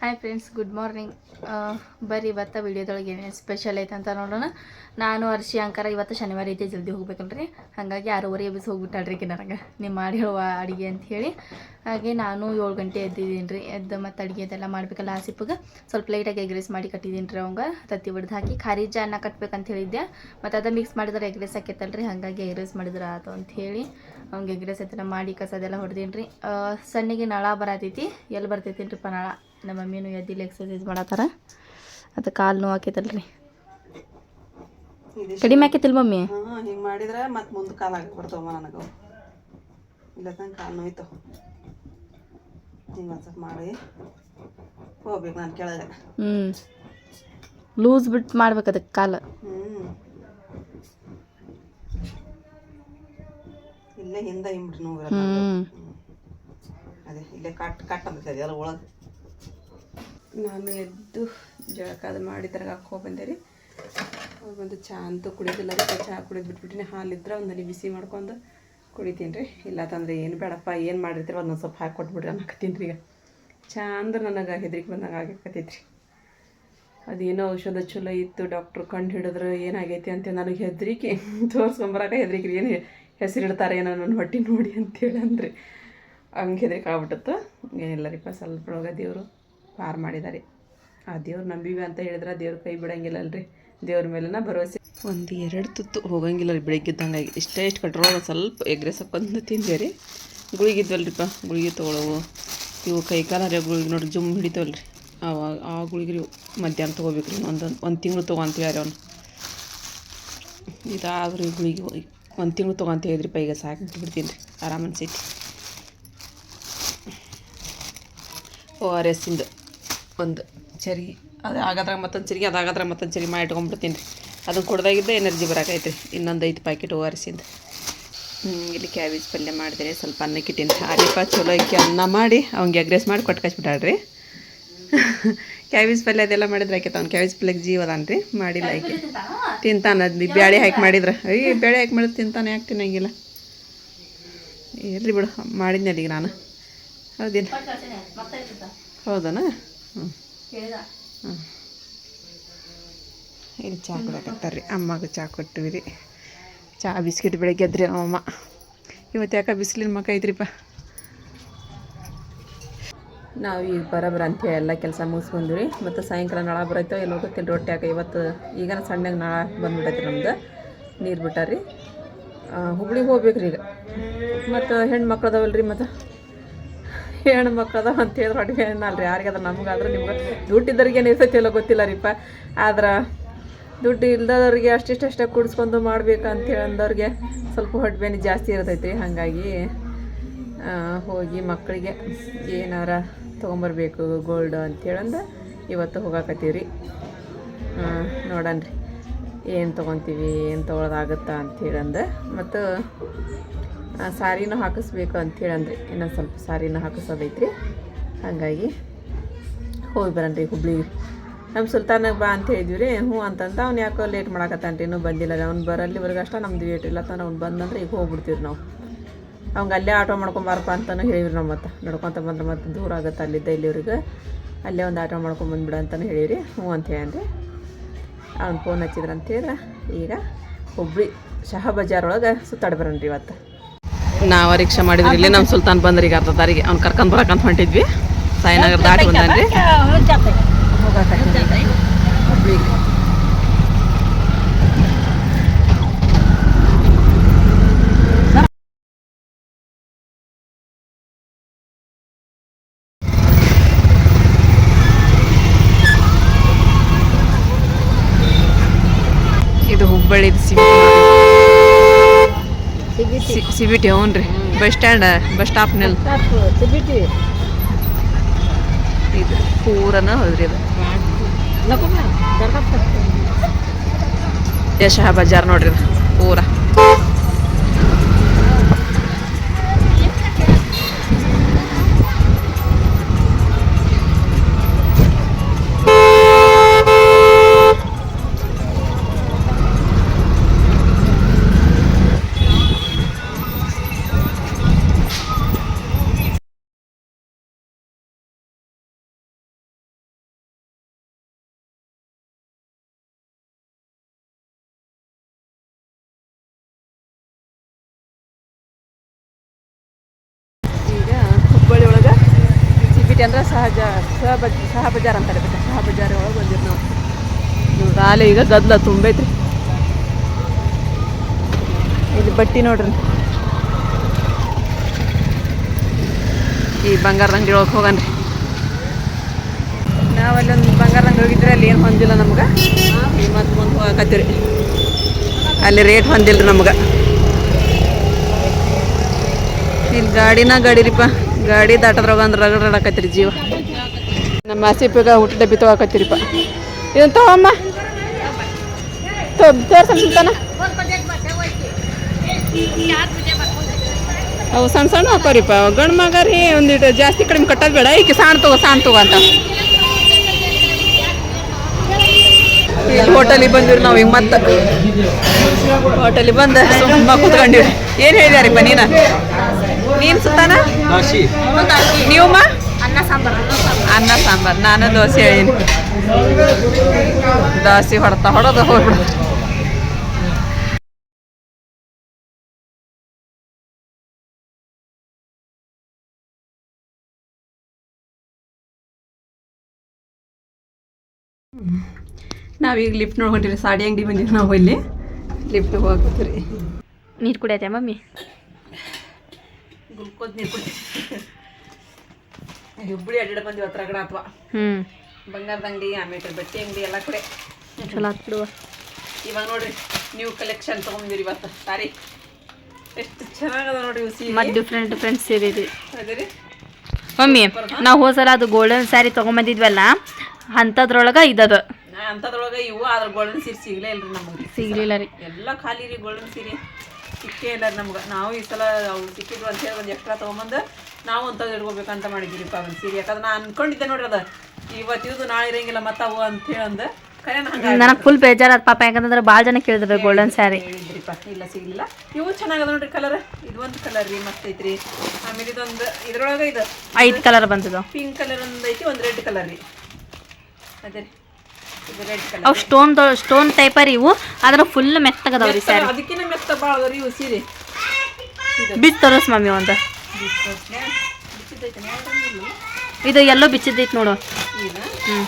Hi friends good morning ಬರ್ರಿ ಇವತ್ತು ವೀಡಿಯೋದೊಳಗೆ ಏನೇನು ಸ್ಪೆಷಲ್ ಐತೆ ಅಂತ ನೋಡೋಣ. ನಾನು ಅರ್ಶಿ ಅಂಕಾರ ಇವತ್ತು ಶನಿವಾರ ಐತೆ, ಜಲ್ದಿ ಹೋಗ್ಬೇಕಲ್ರಿ. ಹಾಗಾಗಿ ಆರೂವರೆ ಎಬ್ಬಿಸಿ ಹೋಗ್ಬಿಟ್ಟಾಳ್ರಿ ನನಗೆ. ನೀವು ಮಾಡಿ ಹೇಳುವ ಅಡುಗೆ ಅಂತ ಹೇಳಿ. ಹಾಗೆ ನಾನು ಏಳು ಗಂಟೆ ಎದ್ದಿದ್ದೀನಿ ರೀ ಎದ್ದು ಮತ್ತು ಅಡುಗೆ ಅದೆಲ್ಲ ಮಾಡಬೇಕಲ್ಲ ಆಸಿಪ್ಗೆ ಸ್ವಲ್ಪ ಲೈಟಾಗಿ ಎಗ್ ರೈಸ್ ಮಾಡಿ ಕಟ್ಟಿದ್ದೀನಿ ರೀ ಅವಂಗೆ. ತತ್ತಿ ಬಿಡ್ದು ಹಾಕಿ ಖಾರಿಜ ಅನ್ನ ಕಟ್ಬೇಕಂತ ಹೇಳಿದ್ದೆ ಮತ್ತು ಅದು ಮಿಕ್ಸ್ ಮಾಡಿದ್ರೆ ಎಗ್ ರೈಸ್ ಹಾಕೈತಲ್ರಿ. ಹಾಗಾಗಿ ಎಗ್ ರೈಸ್ ಮಾಡಿದ್ರೆ ಆತು ಅಂತ ಹೇಳಿ ಎಗ್ ರೈಸ್ ಅದೆಲ್ಲ ಮಾಡಿ ಕಸದೆಲ್ಲ ಹೊಡೆದೀನಿ ರೀ ಸಣ್ಣಗೆ ನಳ ಬರತೈತಿ. ಎಲ್ಲಿ ಬರ್ತೈತಿ ರೀ ನಳ? ನಮ್ಮ ಮಮ್ಮಿನೂ ಎದ್ದಿಲ್ಲ ಎಕ್ಸಸೈಸ್ ಮಾಡತ್ತಾರ. ಅದು ಕಾಲು ನೋವು ಆಕೈತಲ್ರಿ. ಕಡಿಮೆ ಆಕೈತಿಲ್ಲ ಮಮ್ಮಿ? ಹಿಂಗೆ ಮಾಡಿದ್ರೆ ಮತ್ತೆ ಮುಂದೆ ಕಾಲು ಹಾಕಿ ಬರ್ತಾವಮ್ಮ ನನಗೆ. ಇಲ್ಲ ತಂಗೆ ಕಾಲು ನೋಯ್ತು. ಹಿಂಗೆ ಒಂದು ಸ್ವಲ್ಪ ಮಾಡಿ ಹೋಗ್ಬೇಕು ನಾನು ಕೆಳಗೆ. ಹ್ಞೂ ಲೂಸ್ ಬಿಟ್ಟು ಮಾಡ್ಬೇಕು ಅದಕ್ಕೆ ಕಾಲು. ಹ್ಞೂ ಇಲ್ಲೇ ಹಿಂದೆ ಹಿಂಬಿಟ್ಟು ನೋವು ಅದೇ ಇಲ್ಲೇ ಕಟ್ ಕಟ್ ಅಂತ ಎಲ್ಲ ಒಳಗೆ. ನಾನು ಎದ್ದು ಜಳಕ ಅದು ಮಾಡಿ ತರಗ ಹಾಕೋ ಬಂದೆ ರೀ. ಒಂದು ಚಹಾ ಅಂತೂ ಕುಡಿಯೋದಿಲ್ಲ ರೀ. ಚಹಾ ಕುಡಿದು ಬಿಟ್ಬಿಟ್ಟಿನಿ. ಹಾಲಿದ್ರೆ ಒಂದಲ್ಲಿ ಬಿಸಿ ಮಾಡ್ಕೊಂಡು ಕುಡಿತೀನಿ ರೀ. ಇಲ್ಲ ತಂದ್ರೆ ಏನು ಬೇಡಪ್ಪ, ಏನು ಮಾಡಿರ್ತೀರ ಒಂದೊಂದು ಸ್ವಲ್ಪ ಹಾಕಿ ಕೊಟ್ಬಿಡ್ರಿ ಅನ್ನಕತ್ತೀನಿ ರೀ ಈಗ. ಚಹಾ ಅಂದ್ರೆ ನನಗೆ ಹೆದ್ರಿಕೆ ಬಂದಂಗೆ ಆಗಕತ್ತೈತಿ ರೀ ಅದೇನೋ ಔಷಧ ಚಲೋ ಇತ್ತು, ಡಾಕ್ಟ್ರು ಕಂಡು ಹಿಡಿದ್ರು, ಏನಾಗೈತಿ ಅಂತ ನನಗೆ ಹೆದರಿಕೆ ತೋರಿಸ್ಕೊಂಬರಾಕ ಹೆದರಿಕೆ ಏನು ಹೆಸರಿಡ್ತಾರೆ ಏನೋ ನನ್ನ ಹೊಟ್ಟೆ ನೋಡಿ ಅಂತೇಳಿ ಅಂದ್ರೆ ಹಂಗೆ ಹೆದರಿಕೆ ಆಗ್ಬಿಟ್ಟತ್ತು. ಏನಿಲ್ಲ ರೀ ಸ್ವಲ್ಪ ಒಳಗೆ ದೇವರು ಪಾರು ಮಾಡಿದ್ದಾರೆ. ಆ ದೇವ್ರು ನಂಬಿವಿ ಅಂತ ಹೇಳಿದ್ರೆ ದೇವ್ರ ಕೈ ಬಿಡಂಗಿಲ್ಲ ಅಲ್ರಿ. ದೇವ್ರ ಮೇಲೆನ ಭರವಸೆ. ಒಂದು ಎರಡು ತುತ್ತು ಹೋಗಂಗಿಲ್ಲ ರೀ ಬೆಳಗ್ಗಿದ್ದಂಗೆ ಇಷ್ಟ ಇಷ್ಟು ಕಟ್ರೋಲ್ ಸ್ವಲ್ಪ ಎಗ್ರೆ ಸಕ್ಕೊಂದು ತಿಂದೆ ರೀ. ಗುಳಿಗಿದ್ವಲ್ರಿಪ್ಪ ಗುಳಿಗೆ ತೊಗೊಳವು. ಇವು ಕೈ ಕಾಲ ಗುಳಿಗೆ ನೋಡಿ ಜುಮ್ ಹಿಡಿತವಲ್ರಿ. ಆವಾಗ ಆ ಗುಳಿಗೆ ರೀ ಮಧ್ಯಾಹ್ನ ತೊಗೋಬೇಕು ರೀ ಒಂದು ಒಂದು ತಿಂಗಳು ತೊಗೊಂತೀವಿ ಅವ್ನು. ಇದಾದ್ರೂ ಗುಳಿಗೆ ಒಂದು ತಿಂಗಳು ತೊಗೊಂತ ಹೇಳಿದ್ರಿಪ್ಪ ಈಗ ಸಾಕು ಬಿಡ್ತೀನಿ ರೀ. ಆರಾಮ ಅನ್ಸೈತಿ ಓ, ಆರ್ ಎಸ್ಸಿಂದು ಒಂದು ಚರಿ, ಅದು ಆಗದ್ರಾಗ ಮತ್ತೊಂದು ಚರಿಗೆ ಅದಾಗದ್ರಾಗ ಮತ್ತೊಂದು ಚರಿ ಮಾಡಿ ಇಟ್ಕೊಂಡ್ಬಿಡ್ತೀನಿ ರೀ. ಅದನ್ನು ಕೊಡ್ದಾಗಿದ್ದ ಎನರ್ಜಿ ಬರಾಕೈತೆ ರೀ ಇನ್ನೊಂದು ಐದು ಪ್ಯಾಕೆಟ್ ಆರ್ ಇಲ್ಲಿ ಕ್ಯಾಬೇಜ್ ಪಲ್ಯ ಮಾಡಿದ್ರೆ ಸ್ವಲ್ಪ ಅನ್ನಕ್ಕೆ ಇಟ್ಟೀನಿ. ಆರಿಪ ಚಲೋ ಇಕ್ಕಿ ಅನ್ನ ಮಾಡಿ ಅವ್ನಿಗೆ ಎಗ್ರೆಸ್ ಮಾಡಿ ಕೊಟ್ಟು ಕಚ್ಬಿಟ್ಟಾಳ್ರಿ ಕ್ಯಾಬೇಜ್ ಪಲ್ಯ ಅದೆಲ್ಲ ಮಾಡಿದ್ರೆ ಆಕೈತೆ ಅವ್ನು. ಕ್ಯಾಬೇಜ್ ಪಲ್ಯಕ್ಕೆ ಜೀವ ಅದಾನ ರೀ. ಮಾಡಿಲ್ಲ ಆಕೆ ತಿಂತಾನ ಅದು ಬ್ಯಾಳೆ ಹಾಕಿ ಮಾಡಿದ್ರೆ. ಅಯ್ಯ ಬೇಳೆ ಹಾಕಿ ಮಾಡಿದ್ರೆ ತಿಂತಾನೆ ಯಾಕೆ ತಿನ್ನಂಗಿಲ್ಲ ಇರಲಿ ಬಿಡು ಮಾಡಿದ್ನಲ್ಲಿಗೆ ನಾನು. ಹೌದನಾ? ಹ್ಞೂ ಇಲ್ಲಿ ಚಹಾ ಕೊಡಕತ್ತಾರ್ರಿ. ರೀ ಅಮ್ಮಗೆ ಚಹಾ ಕೊಟ್ಟಿವಿ ರೀ ಚಹಾ ಬಿಸ್ಕಿಟ್ ಬೆಳಗ್ಗೆ ಎದ್ರಿ ನಮ್ಮಮ್ಮ ಇವತ್ತು ಯಾಕೆ ಬಿಸಿಲಿನ ಮಕ ಐತ್ರಿಪ್ಪ? ನಾವು ಈಗ ಬರೋಬ್ರ ಅಂತ ಎಲ್ಲ ಕೆಲಸ ಮುಗಿಸ್ಕೊಂಡ್ವಿ. ರೀ ಮತ್ತು ಸಾಯಂಕಾಲ ನಳ ಬರೈತೋ ಎಲ್ಲೋ ಹೋಗುತ್ತೆ ರೊಟ್ಟಿ ಹಾಕ ಇವತ್ತು ಈಗ ಸಣ್ಣಗೆ ನಳ ಬಂದ್ಬಿಟ್ಟೈತಿ ನಮ್ದು. ನೀರು ಬಿಟ್ಟಾರ್ರಿ. ಹುಬ್ಳಿಗೆ ಹೋಗ್ಬೇಕು ರೀ ಈಗ. ಮತ್ತು ಹೆಣ್ಮಕ್ಳದವಲ್ಲ ರೀ ಮತ್ತು? ಅದಾವ ಅಂತ ಹೇಳಿದ್ರೆ ಹೊಟ್ಟೆ ಯಾರಿಗೆ ಅದು ಯಾರಿಗಾದ್ರೆ ನಮಗಾದ್ರೆ ನಿಮ್ಗೆ ದುಡ್ಡು ಇದ್ದವ್ರಿಗೆ ಏನು ಇರ್ತೈತಿ ಎಲ್ಲ ಗೊತ್ತಿಲ್ಲ ರೀಪ್ಪ ಆದ್ರೆ ದುಡ್ಡು ಇಲ್ದವ್ರಿಗೆ ಅಷ್ಟಿಷ್ಟು ಅಷ್ಟೇ ಕುಡಿಸ್ಕೊಂಡು ಮಾಡ್ಬೇಕು ಅಂತೇಳಿ ಅಂದವ್ರಿಗೆ ಸ್ವಲ್ಪ ಹೊಟ್ಟೆ ಬೇನೆ ಜಾಸ್ತಿ ಇರ್ತೈತಿ ಹಾಗಾಗಿ ಹೋಗಿ ಮಕ್ಕಳಿಗೆ ಏನಾರ ತೊಗೊಂಬರ್ಬೇಕು ಗೋಲ್ಡ್ ಅಂದ ಇವತ್ತು ಹೋಗಾಕತ್ತೀವಿ ರೀ ನೋಡನ್ರಿ. ಏನು ತೊಗೊತೀವಿ, ಏನು ತೊಗೊಳೋದಾಗುತ್ತಾ ಅಂಥೇಳಂದು ಮತ್ತು ಸಾರಿನೂ ಹಾಕಿಸ್ಬೇಕು ಅಂಥೇಳಂದ್ರಿ ಇನ್ನೊಂದು ಸ್ವಲ್ಪ ಸಾರಿನ ಹಾಕಿಸೋದೈತ್ರಿ. ಹಾಗಾಗಿ ಹೋಗಿ ಬರನ್ರಿ ಹುಬ್ಳಿ. ನಮ್ಮ ಸುಲ್ತಾನಾಗ ಬಾ ಅಂತ ಹೇಳಿದ್ವಿ ರೀ ಹ್ಞೂ ಅಂತಂದ ಅವ್ನು ಯಾಕೋ ಲೇಟ್ ಮಾಡಕತ್ತಾನ್ರಿ, ಇನ್ನೂ ಬಂದಿಲ್ಲ. ರೀ ಅವ್ನು ಬರಲ್ಲಿವರೆಗೆ ಅಷ್ಟೇ ನಮ್ದು ವೇಟ್ ಇಲ್ಲ ತಾನು ಅವ್ನು ಬಂದಂದ್ರೆ ಈಗ ಹೋಗ್ಬಿಡ್ತೀವಿ ನಾವು. ಅವಂಗೆ ಅಲ್ಲೇ ಆಟೋ ಮಾಡ್ಕೊಂಬಾರಪ್ಪ ಅಂತಲೂ ಹೇಳಿವ್ರಿ ನಮ್ಮ ಮತ್ತೆ ನಡ್ಕೊತ ಬಂದ್ರೆ ಮತ್ತೆ ದೂರ ಆಗುತ್ತೆ ಅಲ್ಲಿದ್ದ ಇಲ್ಲಿವ್ರಿಗೆ. ಅಲ್ಲೇ ಒಂದು ಆಟೋ ಮಾಡ್ಕೊಂಬಂದ್ಬಿಡ ಅಂತಲೂ ಹೇಳಿವ್ರಿ, ಹ್ಞೂ ಅಂತ ಹೇಳಿ ಅವ್ನು ಫೋನ್ ಹಚ್ಚಿದ್ರಂತೇಳಿ ಈಗ ಹುಬ್ಳಿ ಶಹ ಬಜಾರ್ ಒಳಗೆ ಸುತ್ತಾಡಿ ಬರೋಣ್ರಿ ಇವತ್ತು. ನಾವು ರಿಕ್ಷಾ ಮಾಡಿದ್ರಿ ಇಲ್ಲಿ ನಮ್ಮ ಸುಲ್ತಾನ್ ಬಂದ್ರಿ, ಈಗ ಅರ್ಧ ದಾರಿಗೆ ಅವ್ನು ಕರ್ಕೊಂಡು ಬರಕಂತ ಹೊಂಟಿದ್ವಿ. ಸಾಯಿನಗರ ದಾಟಿ ಬಂದನ್ರಿ ಹುಬ್ಳಿಗೆ ಇದು ಹುಬ್ಬಳ್ಳಿ ಸಿಬಿಟಿ ಟಿ ಹ್ಞೂ ರೀ. ಬಸ್ ಸ್ಟ್ಯಾಂಡ್, ಬಸ್ ಸ್ಟಾಪ್ನಲ್ಲಿ ಇದು ಪೂರನ ಹೋದ್ರಿ ಅದು ಯಶಃ ಬಜಾರ್ ನೋಡ್ರಿ ಪೂರ. ಅಂದ್ರೆ ಸಹಜ ಸಹ ಬಜ್ ಸಹ ಬಜಾರ್ ಅಂತಾರೆ ಬೇಕಾ ಸಹ ಬಜಾರ್ ಒಳಗೆ ಬಂದಿರಿ ನಾವು. ನೋಡ್ರಿ ಆಲೆ ಈಗ ಗದ್ದಲ ತುಂಬೈತ್ರಿ. ಇಲ್ಲಿ ಬಟ್ಟಿ ನೋಡ್ರಿ. ಈ ಬಂಗಾರದ ಅಂಗಡಿ ಒಳಗೆ ಹೋಗನ್ರಿ ನಾವು ಅಲ್ಲೊಂದು ಬಂಗಾರದ ಅಂಗಡಿ ಹೋಗಿದ್ರೆ ಅಲ್ಲಿ ಏನು ಹೊಂದಿಲ್ಲ ನಮ್ಗೆ. ಈ ಮತ್ತೆ ಮುಂದೆ ಹೋಗಕತ್ತೀರಿ. ಅಲ್ಲಿ ರೇಟ್ ಹೊಂದಿಲ್ರಿ ನಮ್ಗೆ. ಇಲ್ಲಿ ಗಾಡಿನ ಗಾಡಿರಿಪ್ಪ. ಗಾಡಿ ದಾಟದ್ರಾಗ ಅಂದ್ರೆ ರಗಡ್ ಜೀವ. ನಮ್ಮ ಆಸಿಪಿಗ ಊಟ ಡಬ್ಬಿ ತಗೋಕತ್ತೀರಿಪ್ಪ. ಇದನ್ನ ತಗೋಮ್ಮ. ಸುಲ್ತಾನ. ಅವು ಸಣ್ಣ ಸಣ್ಣ ಹಾಕೋರಿಪ್ಪ. ಗಂಡು ಮಗ ರೀ ಒಂದಿಟ್ಟು ಜಾಸ್ತಿ ಕಡಿಮೆ ಕಟ್ಟೋದು ಬೇಡ. ಈಕೆ ಸಾಣ್ ತಗೋ ಸಾಣ್ ತಗೋ ಅಂತ. ಇಲ್ಲಿ ಹೋಟೆಲಿಗೆ ಬಂದಿವ್ರಿ ನಾವು ಈಗ ಮತ್ತೆ. ಹೋಟೆಲಿಗೆ ಬಂದು ಸುಮ್ಮ ಕೂತ್ಕೊಂಡಿವ್ರಿ. ಏನು ಹೇಳಿದಾರಿಪ್ಪ ನೀನು? ನೀನು ಸುತ್ತಾನ ನೀವಮ್ಮ ಅನ್ನ ಸಾಂಬಾರ್ ಅನ್ನ ಸಾಂಬಾರ್. ನಾನು ದೋಸೆ ಹೇಳಿನಿ. ದೋಸೆ ಹೊಡ್ತಾ ಹೊಡೋದು ಹೋಗ್ಬಿಡು. ನಾವೀಗ ಲಿಫ್ಟ್ ನೋಡ್ಕೊಂಡಿರಿ ಸಾಡಿ ಅಂಗಡಿ ಬಂದಿವಿ ನಾವು ಇಲ್ಲಿ. ಲಿಫ್ಟ್ ಹೋಗ್ತೀರಿ ನೀರು ಕುಡಿಯತ್ತೆ ಮಮ್ಮಿ? ಗ್ಲುಕೋಸ್ ನೀರು ಕುಡ್ತೀವಿ ಹುಬ್ಬಳ್ಳಿ ಅಡ್ಡ ಬಂದಿವಿ ಹತ್ರ ಕಡೆ ಅಥವಾ. ಹ್ಞೂ ಬಂಗಾರದ ಅಂಗಡಿ ಆಮೇಲೆ ಬಟ್ಟೆ ಅಂಗಡಿ ಎಲ್ಲ ಕಡೆ. ಚಲೋ ಆತ್ ಬಿಡುವ. ಇವಾಗ ನೋಡ್ರಿ ನ್ಯೂ ಕಲೆಕ್ಷನ್ ತೊಗೊಂಡಿರಿ ಇವತ್ತು ಸಾರಿ. ಎಷ್ಟು ಚೆನ್ನಾಗದ ನೋಡ್ರಿ ಸೀರೆ. ಮತ್ತು ಡಿಫ್ರೆಂಟ್ ಡಿಫ್ರೆಂಟ್ ಸೀರೆ ಇದೆ ಅದೇ ಮಮ್ಮಿ ನಾವು ಹೋದ್ಸಲ ಅದು ಗೋಲ್ಡನ್ ಸ್ಯಾರಿ ತೊಗೊಂಬಂದಿದ್ವಲ್ಲ ಅಂಥದ್ರೊಳಗೆ ಇದದು. ಅಂಥದ್ರೊಳಗೆ ಇವು ಆದ್ರೆ ಗೋಲ್ಡನ್ ಸೀರೆ ಸಿಗ್ಲೇ ಇಲ್ರಿ ನಮಗೆ. ಸಿಗ್ಲಿಲ್ಲ ರೀ. ಎಲ್ಲ ಖಾಲಿ ರೀ ಗೋಲ್ಡನ್ ಸೀರೆ ಸಿಕ್ಕೇ ಇಲ್ಲ ನಮ್ಗೆ. ನಾವು ಈ ಸಲ ಅವು ಸಿಕ್ಕಿದ್ರು ಅಂತ ಹೇಳಿ ಒಂದು ಎಕ್ಸ್ಟ್ರಾ ತೊಗೊಂಬಂದು ನಾವು ಅಂಥದ್ದು ಇಟ್ಕೋಬೇಕಂತ ಮಾಡಿದ್ದೀರಿಪ್ಪ ಒಂದು ಸೀರೆ. ಯಾಕಂದ್ರೆ ನಾನು ಅನ್ಕೊಂಡಿದ್ದೆ ನೋಡ್ರಿ ಅದು. ಇವತ್ತಿದು ನಾಳೆ ಇರಂಗಿಲ್ಲ ಮತ್ತೆ ಅವು ಅಂತ ಹಂಗೆ ನನಗೆ ಫುಲ್ ಬೇಜಾರಾದ ಪಾಪ. ಯಾಕಂದ್ರೆ ಭಾಳ ಜನ ಕೇಳಿದ್ರು ಗೋಲ್ಡನ್ ಸ್ಯಾರಿ ಹೇಳಿದ್ರಿಪ್ಪ ಇಲ್ಲ ಸಿಗಲಿಲ್ಲ. ಇವು ಚೆನ್ನಾಗದ ನೋಡ್ರಿ ಕಲರ್ ಇದು ಒಂದು ಕಲರ್ ರೀ ಮತ್ತೆ ಐತ್ರಿ. ಆಮೇಲೆ ಇದೊಂದು ಇದ್ರೊಳಗೆ ಇದು ಐದು ಕಲರ್ ಬಂದದ ಪಿಂಕ್ ಕಲರ್ ಒಂದು ಐತಿ ಒಂದು ರೆಡ್ ಕಲರ್ ರೀ. ಅದೇ ರೀ. ಅವು ಸ್ಟೋನ್ ಸ್ಟೋನ್ ಟೈಪರ್ ಇವು. ಆದ್ರೆ ಫುಲ್ ಮೆತ್ತಗದವ್ರಿ ಸ್ಯಾರಿ ಅದಕ್ಕಿಂತ ಮೆತ್ತ ಭಾಳ ರೀ ಇವು ಸೀರೆ. ಬಿಚ್ಚ ತೋರಿಸ್ ಮಮ್ಮಿ ಒಂದು. ಇದು ಎಲ್ಲೋ ಬಿಚ್ಚಿದ್ದೈತಿ ನೋಡು. ಹ್ಞೂ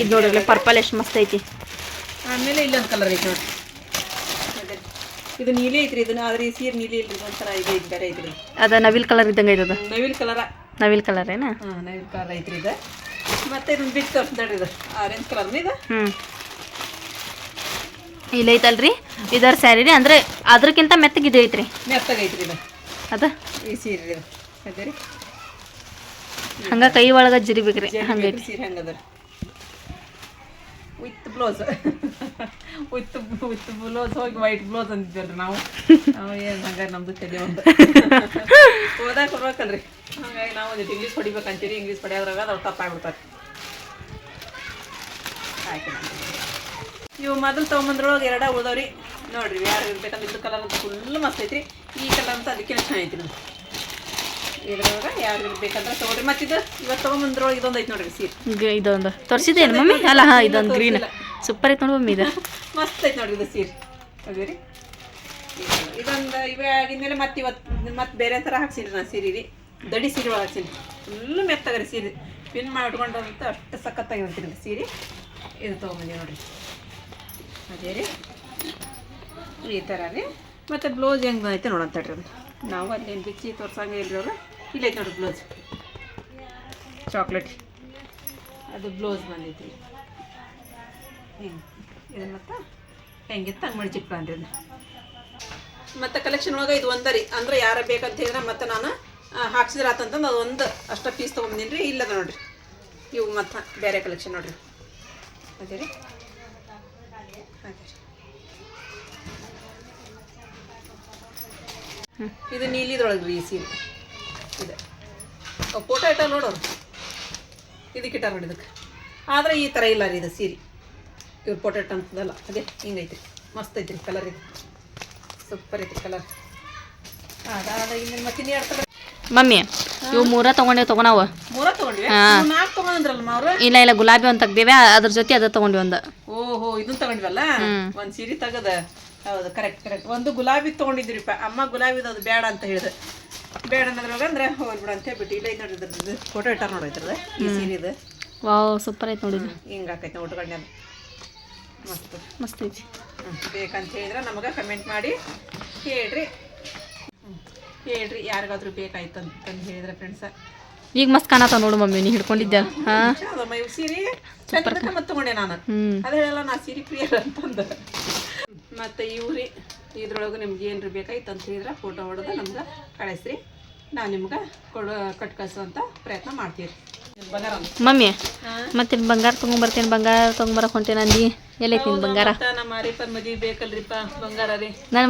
ಇದು ನೋಡ್ರಿ ಪರ್ಪಲ್ ಎಷ್ಟು ಮಸ್ತ್ ಐತಿ. ಆಮೇಲೆ ಇಲ್ಲೊಂದು ಕಲರ್ ಐತಿ ನೋಡಿ. ಇದು ನೀಲಿ ಐತ್ರಿ ಇದನ್ನ ಆದ್ರೆ ಈ ಸೀರೆ ನೀಲಿ ಇಲ್ರಿ ಒಂಥರ ಇದು ಐತಿ ಬೇರೆ ಐತ್ರಿ. ಅದ ನವಿಲ್ ಕಲರ್ ಇದ್ದಂಗೆ ಐತದ. ನವಿಲ್ ಕಲರ ನವಿಲ್ ಕಲರ್ ಏನಾ? ನವಿಲ್ ಕಲರ್ ಐತ್ರಿ ಇದು. ಮತ್ತೆ ಇದನ್ನ ಬಿಟ್ಟು ತೋರಿಸ್ದಾಡ್ರಿ ಇದು ಆರೆಂಜ್ ಕಲರ್ ಇದು? ಹ್ಞೂ ಇಲ್ಲ ಐತಲ್ರಿ ಇದರ ಸ್ಯಾರಿ ರೀ ಅಂದ್ರೆ ಅದ್ರಕ್ಕಿಂತ ಮೆತ್ತಗಿದೆ ಐತ್ರಿ. ಮೆತ್ತಗೈತ್ರಿ ಇದು. ಅದ? ಈ ಸೀರೆ ಇದು. ಅದೇ ರೀ. ಹಂಗ ಕೈ ಒಳಗೆ ಜಿರಿಬೇಕ್ರಿ ಹಂಗೈತಿ ಸೀರೆ ಹಂಗದ with blouse with with blouse ಹೋಗಿ ವೈಟ್ ಬ್ಲೌಸ್ ಅಂತಿದ್ದೇವ್ರಿ ನಾವು. ನಾವು ಏನು ಹಂಗ ನಮ್ದು ತಲೆ ಒಂದು. ಓದಾಕ ಬರ್ಬೇಕಲ್ರಿ. ಹಂಗಾಗಿ ನಾವು ಒಂದಿಟ್ಟು ಇಂಗ್ಲೀಷ್ ಹೊಡಿಬೇಕಂತೀರಿ ಇಂಗ್ಲೀಷ್ ಪಡೆಯೋದ್ರಾಗ ಅದ್ರ ತಪ್ಪಾಗ್ಬಿಡ್ತಾರೆ ಆಯ್ತು ಇವು ಮೊದಲು ತೊಗೊಂಬಂದ್ರೊಳಗೆ ಎರಡ ಉಳ್ದವ್ರಿ. ನೋಡ್ರಿ ಯಾರು ಬೇಕಂದ್ರೆ ಇದು ಕಲರ್ ಅಂತ ಫುಲ್ ಮಸ್ತ್ ಐತ್ರಿ. ಈ ಕಲರ್ ಅಂತ ಅದಕ್ಕೆ ಚೆನ್ನಾಗೈತಿ ನಮ್ಗೆ ಇದ್ರೊಳಗೆ ಯಾರು ಇರ್ಬೇಕಂದ್ರೆ ತೊಗೊಳ್ರಿ ಮತ್ತಿದು ಇವತ್ತು ತೊಗೊಂಬಂದ್ರೊಳಗೆ ಇದೊಂದು ಐತಿ ನೋಡ್ರಿ ಸೀರೆ. ಇದೊಂದು. ತೋರಿಸಿದೇನು ಮಮ್ಮಿ? ಅಲ್ಲ ಹಾಂ ಇದೊಂದು ಗ್ರೀನ್ ಸೂಪರ್ ಐತೆ ನೋಡಿ ಮಮ್ಮಿ ಇದು. ಮಸ್ತ್ ಐತಿ ನೋಡ್ರಿ ಇದು ಸೀರೆ. ಅದೇ ಇದೊಂದು ಇವೇ ಆಗಿದ್ಮೇಲೆ ಮತ್ತೆ ಇವತ್ತು ಮತ್ತೆ ಬೇರೆ ತರ ಹಾಕ್ಸಿರಿ ನಾನು ಸೀರೆ ರೀ ದಡಿ ಸೀರೆ ಒಳಗೆ ಹಾಕ್ಸಿನಿ. ಫುಲ್ ಮೆತ್ತಗ್ರಿ ಸೀರೆ. ಪಿನ್ ಮಾಡಿ ಅಂತ ಅಷ್ಟು ಸಖತ್ತಾಗಿರ್ತೀನಿ ಸೀರೆ. ಇದು ತೊಗೊಂಬಂದಿ ನೋಡಿರಿ. ಅದೇ ರೀ. ಈ ಥರ ರೀ. ಮತ್ತು ಬ್ಲೌಸ್ ಹೆಂಗೆ ಬಂದೈತೆ ನೋಡೋಣ ತಡ್ರಿ ಅದು ನಾವು ಅಲ್ಲೇನು ಬಿಚ್ಚಿ ತೋರ್ಸಂಗೆ ಇಲ್ಲ ಅವರು. ಇಲ್ಲೈತೆ ನೋಡಿರಿ ಬ್ಲೌಸ್. ಚಾಕ್ಲೇಟ್. ಅದು ಬ್ಲೌಸ್ ಬಂದೈತಿ ಹಿಂಗೆ. ಇದನ್ನ ಮತ್ತೆ? ಹೆಂಗಿತ್ತು ಹಂಗೆ ಮಾಡಿ ಚಿಕ್ಕ ಅದನ್ನ ಮತ್ತು ಕಲೆಕ್ಷನ್ ಒಳಗೆ ಇದು ಒಂದ ರೀ. ಅಂದ್ರೆ ಯಾರು ಬೇಕಂತ ಹೇಳಿದ್ರೆ ಮತ್ತೆ ನಾನು ಹಾಕ್ಸಿದ್ರೆ ಆತಂತಂದು ಅದು ಒಂದು ಅಷ್ಟ ಪೀಸ್ ತೊಗೊಂಬಂದಿನಿ ರೀ ಇಲ್ಲದ ನೋಡಿರಿ. ಇವು ಮತ್ತೆ ಬೇರೆ ಕಲೆಕ್ಷನ್ ನೋಡ್ರಿ. ಅದೇ. ಇದು ನೀಲಿದ್ರೊಳಗೆ ರೀ ಸೀರೆ. ಇದೆ. ಫೋಟೋ ಇಟ್ಟ ನೋಡೋರು? ಇದಕ್ಕೆ ಇಟ್ಟಾರ ನೋಡಿ ಇದಕ್ಕೆ. ಆದರೆ ಈ ಥರ ಇಲ್ಲ ರೀ ಇದು ಸೀರೆ. ಇವ್ರ ಪೊಟೆಟ್ ಅಂತದಲ್ಲ ಅದೇ ಹಿಂಗೈತ್ರಿ ಮಸ್ತ್ ಐತ್ರಿ ಕಲರ್ ಇದು. ಸೂಪರ್ ಐತ್ರಿ ಕಲರ್ ಅದಾದ ಇನ್ನೇನು ಮತ್ತೆ ಇನ್ನೂ ಎರಡು ಕಲರ್ ಮಮ್ಮಿ ಇವು ಮೂರ ತಗೊಂಡೇವು ತಗೊಳವ ಹಾ. ಇಲ್ಲ ಇಲ್ಲ ಗುಲಾಬಿ ಒಂದು ತೆಗ್ದೇವೆ ಅದ್ರ ಜೊತೆ ಅದ ತಗೊಂಡ್ವಿ ಒಂದು. ಓಹೋ ಇದನ್ನ ತಗೊಂಡ್ವಲ್ಲ? ಒಂದು ಸೀರೆ ತೆಗದ. ಹೌದು ಕರೆಕ್ಟ್ ಕರೆಕ್ಟ್ ಒಂದು ಗುಲಾಬಿ ತೊಗೊಂಡಿದ್ರಿಪ್ಪ ಅಮ್ಮ ಗುಲಾಬಿದು ಅದು ಬೇಡ ಅಂತ ಹೇಳಿದ. ಬೇಡ ಅನ್ನೋದ್ರೊಳಗೆ ಅಂದ್ರೆ ಹೋಗ್ಲಿ ಬಿಡು ಅಂತ ಹೇಳ್ಬಿಟ್ಟು ಇಲ್ಲ ಇದು ನೋಡಿ ಇದ್ರದ್ದು ಫೋಟೋ ಇಟ್ಟಾರ ನೋಡಿ ಇದ್ರದ್ದು ಈ ಸೀರೆದು ವಾವ್ ಸೂಪರ್ ಐತೆ ನೋಡಿದ್ರಿ ಹಿಂಗೆ ಆಕೈತೆ ಉಟ್ಕೊಂಡೆ ಮಸ್ತ್. ಮಸ್ತ್ ಐತಿ. ಬೇಕಂತ ಹೇಳಿದ್ರೆ ನಮಗೆ ಕಮೆಂಟ್ ಮಾಡಿ ಹೇಳ್ರಿ. ಹೇಳ್ರಿ ಯಾರಿಗಾದ್ರೂ ಬೇಕಾಯ್ತು ಅಂತ ಹೇಳಿದ್ರೆ ಫ್ರೆಂಡ್ಸ ಈಗ ಮಸ್ತ್ ಕಾಣತಾವ ನೋಡು ಮಮ್ಮಿ ನೀ ಹಿಡ್ಕೊಂಡಿದ್ದೆ ಹಾ? ಸೀರೆ ಮತ್ತೆ ತಗೊಂಡೆ ನಾನು. ಅದ ಹೇಳಲ್ಲ ನಾ ಸೀರೆ ಪ್ರಿಯರ್ ಅಂತಂದ. ಮತ್ತೆ ಇವ್ರಿ ಇದ್ರೊಳಗೆ ನಿಮ್ಗೆ ಏನ್ರಿ ಬೇಕಾಯ್ತು ಅಂತ ಹೇಳಿದ್ರೆ ಫೋಟೋ ಹೊಡೆದು ನಮ್ಗೆ ಕಳಿಸ್ರಿ. ನಾ ನಿಮ್ಗೆ ಕೊಡ ಕಟ್ ಕಳ್ಸುವಂತ ಪ್ರಯತ್ನ ಮಾಡ್ತೀರಿ. ಮಮ್ಮಿ ಮತ್ತೆ ಬಂಗಾರ ತಗೊಂಡ್ಬರ್ತೇನೆ ಬಂಗಾರ ತಗೊಂಡ್ಬರಕ್ ಹೊಂಟೇನಿ ಅಂದಿ ಎಲ್ಲೈತಿ ಬಂಗಾರ? ನಮ್ಮ ಮಾರಿಪ್ಪನ ಮದ್ವಿ ಬೇಕಲ್ರಿಪ್ಪ ಬಂಗಾರ ರೀ. ನಾನು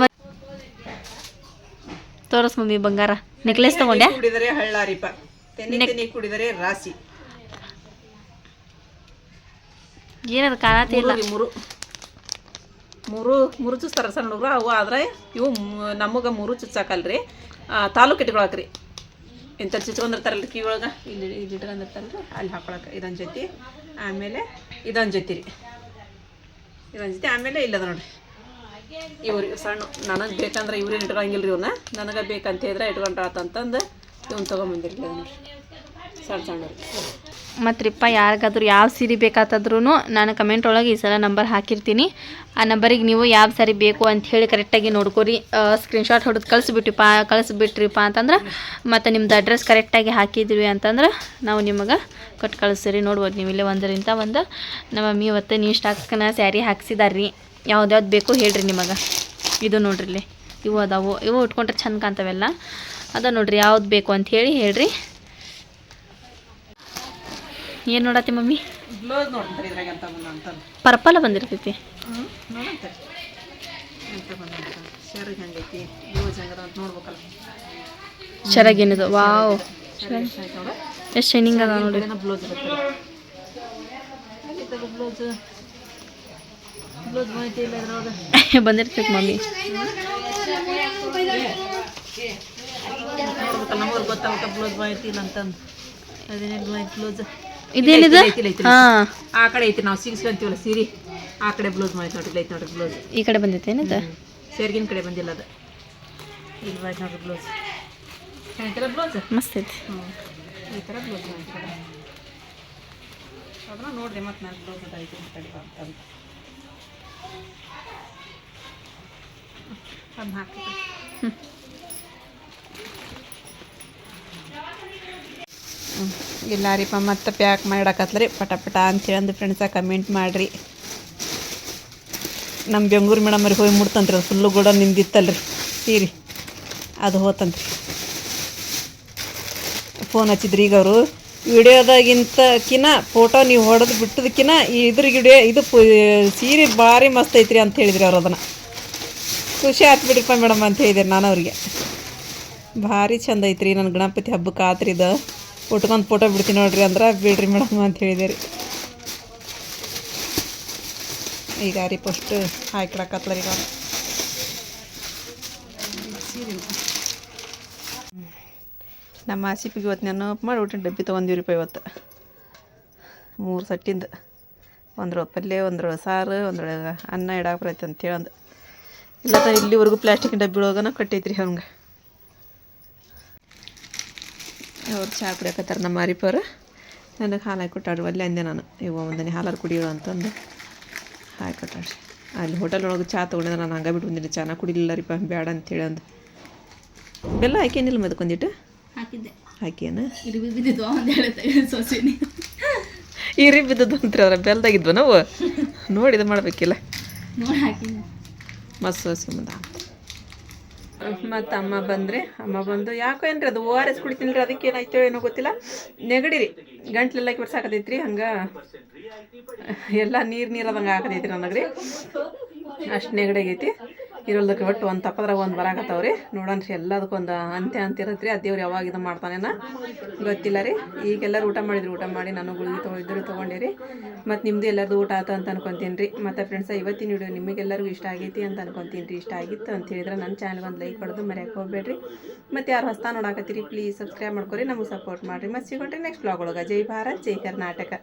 ತೋರಸ್ ಮಮ್ಮಿ ಬಂಗಾರ. ನೆಕ್ಲೆಸ್ ತಗೊಂಡೆ ಕುಡಿದರೆ ಹಳ್ಳಾರಿಪ. ತೆನೆ ತೆನೆ ಕುಡಿದರೆ ರಾಶಿ. ಏನದು ಕಾಣತಿ ಇಲ್ಲ. ಮೂರು ಮೂರು ಮೂರು ಮೂರು ಚುಚ್ತಾರ ಸಣ್ಣ ಹುಡುಗರು. ಅವು ಆದ್ರೆ ಇವು ನಮಗೆ ಮೂರು ಚುಚ್ಚಾಕಲ್ರಿ. ತಾಲೂಕು ಇಟ್ಕೊಳಕ್ರಿ ಎಂತ ಚುಚ್ಕೊಂಡಿರ್ತಾರಲ್ರಿ ಕೀ ಒಳಗೆ. ಇಲ್ಲಿ ಇಲ್ಲಿ ಇಟ್ಕೊಂಡಿರ್ತಾರಲ್ರಿ. ಅಲ್ಲಿ ಹಾಕೊಳಕ್ಕೆ ಇದೊಂದು ಜೊತೆ. ಆಮೇಲೆ ಇದೊಂದು ಜೊತೆ ರೀ. ಇದೊಂದು ಜೊತೆ ಆಮೇಲೆ ಇಲ್ಲದ ನೋಡ್ರಿ. ಇವ್ರಿ ಸಣ್ಣ, ನನಗೆ ಬೇಕಂದ್ರೆ ಇವ್ರೇನು ಇಟ್ಕೊಳಂಗಿಲ್ಲ ರೀ ಇವನ್ನ ನನಗೆ ಬೇಕಂತ ಹೇಳಿದ್ರೆ ಇಟ್ಕೊಂಡ್ರಾತಂತಂದು ಇವ್ನ ತೊಗೊಂಬಂದಿರ್ಲಿ ನೋಡ್ರಿ. ಸಣ್ಣ ಸಣ್ಣ ರೀಪ್ಪ ಯಾರಿಗಾದ್ರೂ ಯಾವ ಸೀರೆ ಬೇಕಾತದ್ರೂ ನಾನು ಕಮೆಂಟ್ ಒಳಗೆ ಈ ಸಲ ನಂಬರ್ ಹಾಕಿರ್ತೀನಿ. ಆ ನಂಬರಿಗೆ ನೀವು ಯಾವ ಸಾರಿ ಬೇಕು ಅಂತ ಹೇಳಿ ಕರೆಕ್ಟಾಗಿ ನೋಡ್ಕೊರಿ. ಸ್ಕ್ರೀನ್ಶಾಟ್ ಹೊಡೆದು ಕಳಿಸ್ಬಿಟ್ಟಿಪ್ಪ ಕಳಿಸ್ಬಿಟ್ರಿಪ್ಪ ಅಂತಂದ್ರೆ ಮತ್ತು ನಿಮ್ದು ಅಡ್ರೆಸ್ ಕರೆಕ್ಟಾಗಿ ಹಾಕಿದ್ವಿ ಅಂತಂದ್ರೆ ನಾವು ನಿಮಗೆ ಕೊಟ್ಟು ಕಳಿಸ್ರಿ ನೋಡ್ಬೋದು ನೀವು ಇಲ್ಲೇ ಒಂದರಿಂದ ಒಂದು. ನಮ್ಮ ಮಮ್ಮಿ ಇವತ್ತು ನೀವು ಸ್ಟಾಕ್ನ ಸ್ಯಾರಿ ಹಾಕ್ಸಿದಾರ್ರಿ. ಯಾವ್ದ್ಯಾವ್ದು ಬೇಕು ಹೇಳ್ರಿ ನಿಮಗೆ. ಇದು ನೋಡ್ರಿ ಇಲ್ಲಿ. ಇವು ಅದಾವು. ಇವು ಉಟ್ಕೊಂಡ್ರೆ ಚಂದ ಕಾಣ್ತಾವೆಲ್ಲ. ಅದ ನೋಡ್ರಿ ಯಾವ್ದು ಬೇಕು ಅಂತ ಹೇಳಿ ಹೇಳ್ರಿ. ಏನು ನೋಡತ್ತಿ ಮಮ್ಮಿ? ಪರ್ಪಲ್ ಬಂದಿರ್ತೈತಿ. ಚೆನ್ನಾಗೇನಿದು ವಾವ್. ಎಷ್ಟು ಶೈನಿಂಗ್ ಅದ ನೋಡಿ ಬ್ಲೌಸ್ ಇರುತ್ತೆ ಬ್ಲೌಸ್ ಬ್ಲೌಸ್ ಮಾಹಿತಿ ಇಲ್ಲ ಇದ್ರೊಳಗೆ ಬಂದಿರ್ತೈತಿ ಮಮ್ಮಿ. ಬ್ಲೌಸ್ ಮಾಹಿತಿ ಇಲ್ಲ ಅಂತಂದು ಅದೇನೇ ಬ್ಲೌಸ್ ಇದೇನಿದು. ಹಾಂ. ಆ ಕಡೆ ಐತಿ ನಾವು ಸಿಗಿಸ್ಕೊಂತೀವಲ್ಲ ಸೀರೆ. ಆ ಕಡೆ ಬ್ಲೌಸ್ ಮಾಹಿತಿ ನೋಡ್ರಿ ಐತಿ ನೋಡ್ರಿ ಬ್ಲೌಸ್. ಈ ಕಡೆ ಬಂದೈತೆ ಏನಿದು? ಸೇರ್ಗಿನ ಕಡೆ ಬಂದಿಲ್ಲ ಅದು. ಇಲ್ಲಿ ನೋಡ್ರಿ ಬ್ಲೌಸ್. ಬ್ಲೌಸ್? ಮಸ್ತ್ ಐತಿ. ಈ ಥರ ಬ್ಲೌಸ್ ಮಾಡ್ತಾರೆ ಅದನ್ನ ನೋಡಿದೆ ಮತ್ತು ನಾನು ಬ್ಲೌಸ್ ಅಂತ ಅಂತಂದು ಅದನ್ನ ಇಲ್ಲ ರೀಪ ಮತ್ತೆ ಪ್ಯಾಕ್ ಮಾಡಾಕತ್ಲ ರೀ ಪಟ ಪಟ ಅಂತೇಳಿ ಅಂದ್ರೆ ಫ್ರೆಂಡ್ಸ ಕಮೆಂಟ್ ಮಾಡ್ರಿ. ನಮ್ಮ ಬೆಂಗಳೂರು ಮೇಡಮ್ ಅವ್ರಿಗೆ ಹೋಗಿ ಮುಡ್ತಂತ್ರಿ ಅದು ಫುಲ್ಲು ಕೂಡ ನಿಂದಿತ್ತಲ್ರಿ ಸೀರಿ ಅದು ಹೋತಂತ್ರಿ. ಫೋನ್ ಹಚ್ಚಿದ್ರಿ ಈಗ ಅವರು. ವಿಡಿಯೋದಾಗಿಂತಕಿನ ಫೋಟೋ ನೀವು ಹೊಡೆದು ಬಿಟ್ಟದಕ್ಕಿನ ಇದ್ರ ವಿಡಿಯೋ ಇದು ಸೀರೆ ಭಾರಿ ಮಸ್ತ್ ಐತ್ರಿ ಅಂತ ಹೇಳಿದ್ರಿ ಅವ್ರು ಅದನ್ನು. ಖುಷಿ ಆಯ್ತು ಬಿಡ್ರಿಪ್ಪ ಮೇಡಮ್ ಅಂತ ಹೇಳಿದೆ ನಾನು ಅವ್ರಿಗೆ. ಭಾರಿ ಚಂದ ಐತ್ರಿ ನನ್ನ ಗಣಪತಿ ಹಬ್ಬಕ್ಕೆ ಆತ್ರಿ ಇದು. ಉಟ್ಕೊಂಡು ಫೋಟೋ ಬಿಡ್ತೀನಿ ನೋಡ್ರಿ ಅಂದ್ರೆ ಬಿಡ್ರಿ ಮೇಡಮ್ ಅಂತ ಹೇಳಿದೆ ರೀ ಈಗ ರೀ ಫಸ್ಟ್ ಹಾಕಿಡಕತ್ಲರಿ ಈಗ ನಮ್ಮ ಆಸಿಪಿಗೆ ಇವತ್ತು ನೆನಪು ಮಾಡಿ ಊಟ ಡಬ್ಬಿ ತೊಗೊಂಡಿವ್ರಿಪ್ಪ ಇವತ್ತು. ಮೂರು ಸಟ್ಟಿಂದ. ಒಂದ್ರ ಪಲ್ಯ ಒಂದ್ರ ಸಾರು ಒಂದ್ರೊಳಗೆ ಅನ್ನ ಇಡಾಕ ಬರೈತೆ ಅಂತೇಳಿ ಅಂದು ಇಲ್ಲ ತ ಇಲ್ಲಿವರೆಗೂ ಪ್ಲಾಸ್ಟಿಕ್ ಡಬ್ಬಿ ಒಳಗನ ಕಟ್ಟೈತ್ರಿ ಹಂಗೆ. ಅವ್ರು ಚಹಾ ಕುಡಿಯಕತ್ತಾರ ನಮ್ಮ ಮಾರಿಪವ್ರು ನನಗೆ ಹಾಲು ಹಾಕಿ ಅಲ್ಲಿ ಅಂದೆ ನಾನು. ಇವ ಒಂದನೇ ಹಾಲಾರು ಕುಡಿಯೋಳು ಅಂತಂದು. ಹಾಕಿ ಕೊಟ್ಟಾಡ್ರಿ. ಅಲ್ಲಿ ಹೋಟೆಲ್ ಒಳಗೆ ಚಹಾ ತೊಗೊಂಡಿದ್ರೆ ನಾನು ಹಂಗೆ ಬಿಟ್ಟು ಬಂದಿಲ್ಲ ಚೆನ್ನಾಗಿ ಕುಡಿಲಿಲ್ಲ ರೀಪ ಬೇಡ ಅಂತೇಳಿ ಅಂದು ಬೆಲ್ಲ ಹಾಕೇನಿಲ್ಲ ಮದಕ್ಕೊಂದಿಟ್ಟು ಹಾಕಿದ್ದೆ. ಹಾಕೇನ ಇರುವಿ ಬಿದ್ದಿದ್ವು ಒಂದು ಹೇಳುತ್ತೆ ಸೊಸಿನಿ. ಈರಿ ಬಿದ್ದದ್ದು ಅಂತ್ರಿ ಅದ್ರ ಬೆಲ್ದಾಗಿದ್ವ ನಾವು? ನೋಡಿ ಇದು ಮಾಡ್ಬೇಕಿಲ್ಲ. ನೋಡಿ ಹಾಕಿದ್ದೆ. ಮಸ್ತ್ ಮುಂದ ಮತ್ತು ಅಮ್ಮ ಬಂದರೆ ಅಮ್ಮ ಬಂದು ಯಾಕೋ ಏನ್ರಿ ಅದು ಓ ಆರ್ ಎಸ್ ಕುಡಿತೀನಿ ರೀ ಅದಕ್ಕೆ ಏನಾಯ್ತೋ ಏನೋ ಗೊತ್ತಿಲ್ಲ. ನೆಗಡಿ ರೀ ಗಂಟ್ಲೆಲ್ಲ ಕೆಡ್ಸಾಕತೈತ್ರಿ ಹಂಗೆ ಎಲ್ಲ ನೀರು ನೀರು ಅದಂಗೆ ಹಾಕತೈತ್ರಿ ನನಗೆ ರೀ ಅಷ್ಟು ನೆಗಡಿ ಆಗೈತಿ. ಇರೋಲ್ದಕ್ಕೆ ಒಟ್ಟು ಒಂದು ತಪ್ಪದ್ರಾಗ ಒಂದು ಬರಾಕತ್ತವ್ರಿ. ನೋಡೋಣ ರೀ ಎಲ್ಲದಕ್ಕೆ ಒಂದು ಅಂತ್ಯ ಅಂತ ರೀ ಆ ದೇವ್ರು ಯಾವಾಗ ಇದು ಮಾಡ್ತಾನೇನ ಗೊತ್ತಿಲ್ಲ ರೀ. ಈಗೆಲ್ಲರೂ ಊಟ ಮಾಡಿದ್ರು, ಊಟ ಮಾಡಿ ನಾನು ಗುಳಿಗೆ ತೊಗೊಂಡಿದ್ರು ತೊಗೊಂಡಿರಿ ಮತ್ತು ನಿಮ್ಮದು ಎಲ್ಲರದು ಊಟ ಆತ ಅಂತ ಅನ್ಕೊಂತೀನಿ ರೀ. ಮತ್ತು ಫ್ರೆಂಡ್ಸ ಇವತ್ತಿನ ವಿಡಿಯೋ ನಿಮಗೆಲ್ಲರಿಗೂ ಇಷ್ಟ ಆಗೈತಿ ಅಂತ ಅನ್ಕೊತೀನಿ ರೀ. ಇಷ್ಟ ಆಗಿತ್ತು ಅಂತ ಹೇಳಿದ್ರೆ ನನ್ನ ಚಾನಲ್ಗೆ ಒಂದು ಲೈಕ್ ಹೊಡೆದು ಮರ್ಯಾಕೆ ಹೋಗ್ಬೇಡ್ರಿ. ಮತ್ತು ಯಾರು ಹೊಸ ನೋಡಾಕತ್ತೀರಿ ಪ್ಲೀಸ್ ಸಬ್ಸ್ಕ್ರೈಬ್ ಮಾಡ್ಕೊರಿ. ನಮಗೆ ಸಪೋರ್ಟ್ ಮಾಡಿರಿ. ಮತ್ತು ಸಿಗೋಣ್ರಿ ನೆಕ್ಸ್ಟ್ ಬ್ಲಾಗ್ ಒಳಗೆ. ಜೈ ಭಾರತ್, ಜೈ ಕರ್ನಾಟಕ.